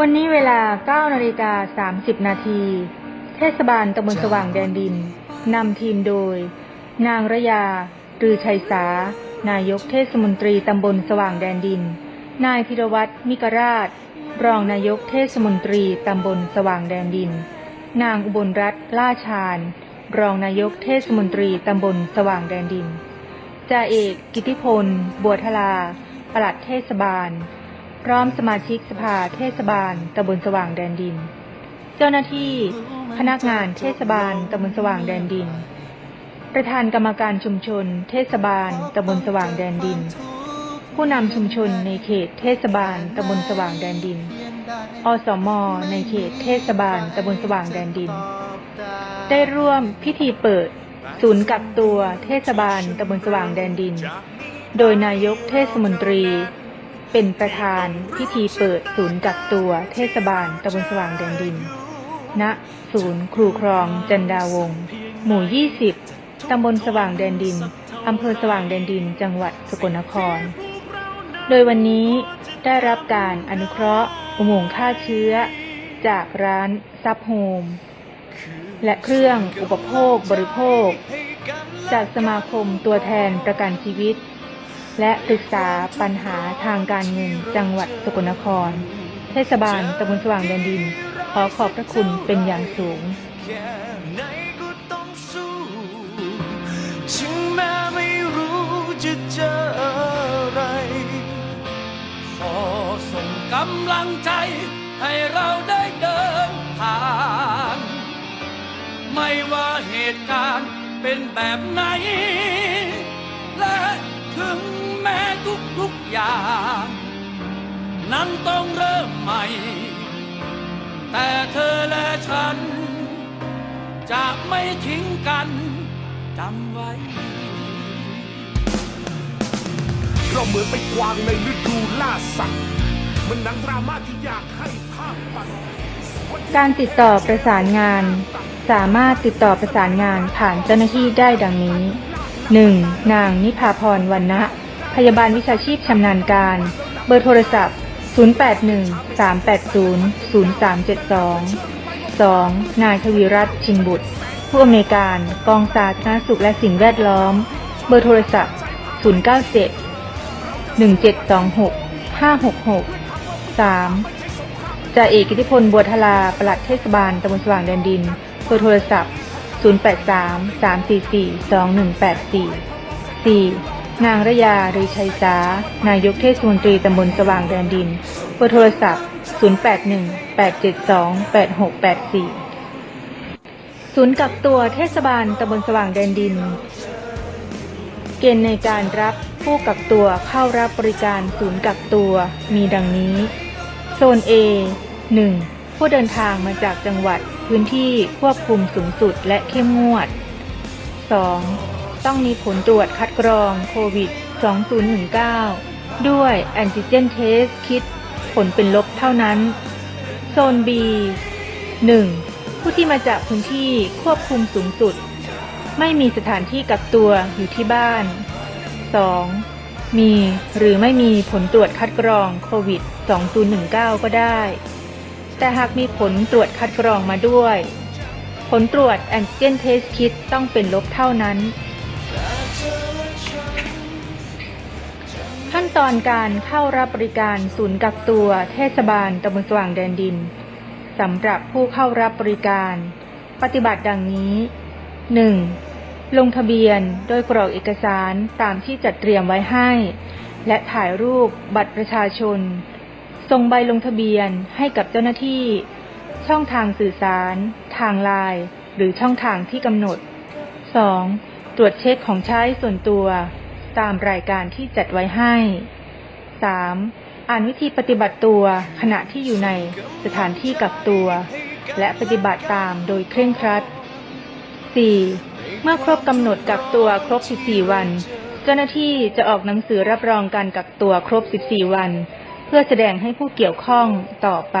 วันนี้เวลา 9 นาฬิกา 30 นาที เทศบาลตำบลสว่างแดนดิน นำทีมโดย นางระยา รือชัยสา นายกเทศมนตรีตำบลสว่างแดนดิน นายพิรวัตรมิกราช รองนายกเทศมนตรีตำบลสว่างแดนดิน นางอุบลรัตน์ล่าชาญ รองนายกเทศมนตรีตำบลสว่างแดนดินจ่าเอก กิติพล บัวทลาปลัดเทศบาล พร้อมสมาชิกสภาเทศบาลตำบลสว่างแดนดิน เจ้าหน้าที่พนักงานเทศบาลตำบลสว่างแดนดิน ประธานกรรมการชุมชน เทศบาลตำบลสว่างแดนดิน ผู้นำชุมชนในเขตเทศบาลตำบลสว่างแดนดิน อสม ในเขตเทศบาลตำบลสว่างแดนดิน ได้ร่วมพิธีเปิด ศูนย์กักตัวเทศบาลตำบลสว่างแดนดิน โดยนายกเทศมนตรี เป็นประธานพิธีเปิดศูนย์กักตัวเทศบาลตำบลสว่างแดนดิน ณ ศูนย์ครูครองจันดาวง หมู่ 20 ตำบลสว่างแดนดิน อำเภอสว่างแดนดิน จังหวัดสกลนคร โดยวันนี้ได้รับการอนุเคราะห์อุโมงค์ฆ่าเชื้อ จากร้านซับโฮม และเครื่องอุปโภคบริโภค จากสมาคมตัวแทนประกันชีวิต และปรึกษาปัญหาทางการเงินจังหวัดสกลนคร เทศบาลตำบลสว่างแดนดิน ขอขอบพระคุณเป็นอย่างสูง ถึงแม้ไม่รู้จะเจออะไร ขอส่งกำลังใจให้เราได้เดินผ่าน ไม่ว่าเหตุการณ์เป็นแบบไหน อย่าง นั้นต้องเริ่มใหม่ แต่เธอและฉัน จะไม่ทิ้งกันจำไว้เราเหมือนไปกวางในฤดูล่าสัตว์มันหนังดราม่าที่อยากให้ภาพปันการติดต่อประสานงาน สามารถติดต่อประสานงานผ่านเจ้าหน้าที่ได้ดังนี้ 1. นางนิพาพรวันนะ พยาบาลวิชาชีพชำนาญการ เบอร์โทรศัพท์ 081-380-0372 2. นายทวีรัตน์ชินบุตร ผู้อำนวยการกองสาธารณสุขและสิ่งแวดล้อม เบอร์โทรศัพท์ 097 1726 566 3. จ่าเอกกิติพลบัวทลาปลัดเทศบาลตำบลสว่างแดนดิน เบอร์โทรศัพท์ 083 344 2184 4. นางระยาฤชัยสานายกเทศมนตรีตำบลสว่างแดนดินเบอร์โทรศัพท์ 081 872 8684 ศูนย์กักตัวเทศบาลตำบลสว่างแดนดิน เกณฑ์ในการรับผู้กักตัวเข้ารับบริการศูนย์กักตัวมีดังนี้ โซน A 1. ผู้เดินทางมาจากจังหวัดพื้นที่ควบคุมสูงสุดและเข้มงวด 2. ต้องมีผลตรวจคัดกรองโควิด 2019 ด้วยแอนติเจนเทสคิดผลเป็นลบเท่านั้น โซน B 1. ผู้ที่มาจากพื้นที่ควบคุมสูงสุด ไม่มีสถานที่กักตัวอยู่ที่บ้าน 2. มีหรือไม่มีผลตรวจคัดกรองโควิด 2019 ก็ได้ แต่หากมีผลตรวจคัดกรองมาด้วย ผลตรวจแอนติเจนเทสคิดต้องเป็นลบเท่านั้นขั้น ตอนการเข้ารับบริการศูนย์กักตัวเทศบาลตำบลสว่างแดนดินสำหรับผู้เข้ารับบริการ ปฏิบัติดังนี้ 1. ลงทะเบียนโดยกรอกเอกสารตามที่จัดเตรียมไว้ให้ และถ่ายรูปบัตรประชาชน ส่งใบลงทะเบียนให้กับเจ้าหน้าที่ ช่องทางสื่อสาร ทางไลน์หรือช่องทางที่กำหนด 2. ตรวจเช็คของใช้ส่วนตัว ตามรายการที่จัดไว้ให้ 3. อ่านวิธีปฏิบัติตัวขณะที่อยู่ในสถานที่กักตัว และปฏิบัติตามโดยเคร่งครัด 4. เมื่อครบกำหนดกักตัวครบ 14 วัน เจ้าหน้าที่จะออกหนังสือรับรองการกักตัวครบ 14 วัน เพื่อแสดงให้ผู้เกี่ยวข้องต่อไป